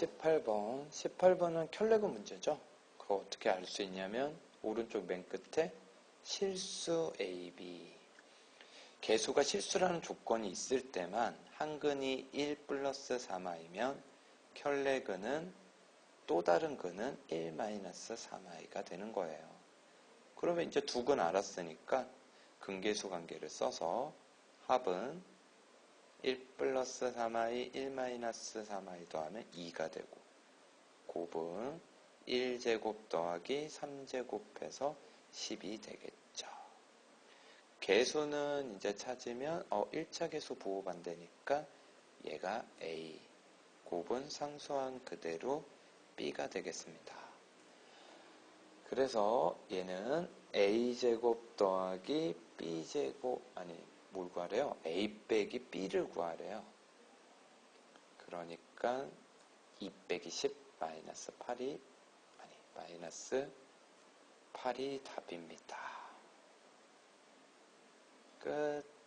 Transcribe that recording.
18번. 18번은 켤레그 문제죠. 그거 어떻게 알 수 있냐면 오른쪽 맨 끝에 실수 AB. 개수가 실수라는 조건이 있을 때만 한근이 1 플러스 3i면 켤레근은 또 다른 근은 1 마이너스 3i가 되는 거예요. 그러면 이제 두 근 알았으니까 근계수 관계를 써서 합은 1 플러스 3i, 1 마이너스 3i 더하면 2가 되고 곱은 1제곱 더하기 3제곱해서 10이 되겠죠. 개수는 이제 찾으면 어 1차 개수 부호 반대니까 얘가 A 곱은 상수한 그대로 B가 되겠습니다. 그래서 얘는 A제곱 더하기 B제곱 아니 뭘 구하래요? A 빼기 B를 구하래요. 그러니까 2 빼기 10 마이너스 8이 아니 마이너스 8이 답입니다. 끝